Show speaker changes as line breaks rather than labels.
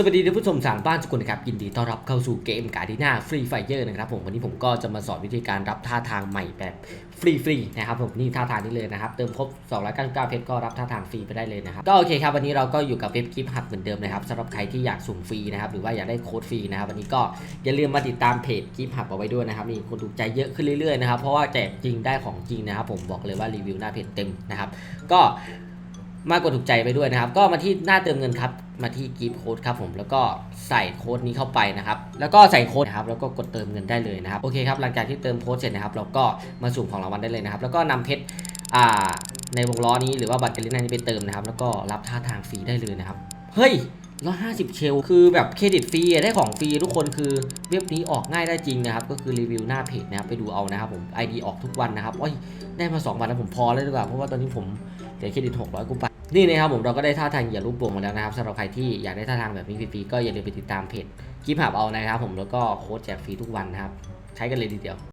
สวัสดีท่านผู้ชมทางบ้านทุกคนนะครับยินดีต้อนรับเข้าสู่เกมการ์ดิน่าฟรีไฟเยอร์นะครับผมวันนี้ผมก็จะมาสอนวิธีการรับท่าทางใหม่แบบฟรีๆนะครับผมนี่ท่าทางนี้เลยนะครับเติมครบ299เพชรก็รับท่าทางฟรีไปได้เลยนะครับก็โอเคครับวันนี้เราก็อยู่กับเว็บกิฟต์หับเหมือนเดิมนะครับสำหรับใครที่อยากสุ่มฟรีนะครับหรือว่าอยากได้โค้ดฟรีนะครับวันนี้ก็อย่าลืมมาติดตามเพจกิฟต์หับเอาไว้ด้วยนะครับมีคนถูกใจเยอะขึ้นเรื่อยๆนะครับเพราะว่าแจกจริงได้ของจริงนะครับผมบอกเลยว่ารีวิวหน้าเพจเต็มนะครับก็มากกว่าถูกใจไปด้วยนะครับก็มาที่หน้าเติมเงินครับ มาที่กิฟต์โค้ดครับผมแล้วก็ใส่โค้ดนี้เข้าไปนะครับแล้วก็ใส่โค้ดนะครับแล้วก็กดเติมเงินได้เลยนะครับโอเคครับหลังจากที่เติมโค้ดเสร็จนะครับเราก็มาสุ่มของรางวัลได้เลยนะครับแล้วก็นำเพชรอ่าในวงล้อนี้หรือว่าบัตรการเล่นนี้ไปเติมนะครับแล้วก็รับท่าทางฟรีได้เลยนะครับเฮ้ยร้อยห้าสิบเชลคือแบบเครดิตฟรีได้ของฟรีทุกคนคือเว็บนี้ออกง่ายได้จริงนะครับ ก็คือรีวิวหน้าเพจนะครับไปดูเอานะครับผม ID ออกทุกวันนะครับโอ้ยได้มา 2 วันแล้วผมพอแล้วดีกว่าเพราะว่าตอนนี้ผมเหลือเครดิต600กุมภา นี่นะครับผมเราก็ได้ท่าทางอย่ารูปโป่งมาแล้วนะครับสำหรับใครที่อยากได้ท่าทางแบบนี้ฟรีๆก็อย่าลืมไปติดตามเพจกิฟต์หับเอานะครับผมแล้วก็โค้ดแจกฟรีทุกวันนะครับใช้กันเลยทีเดียว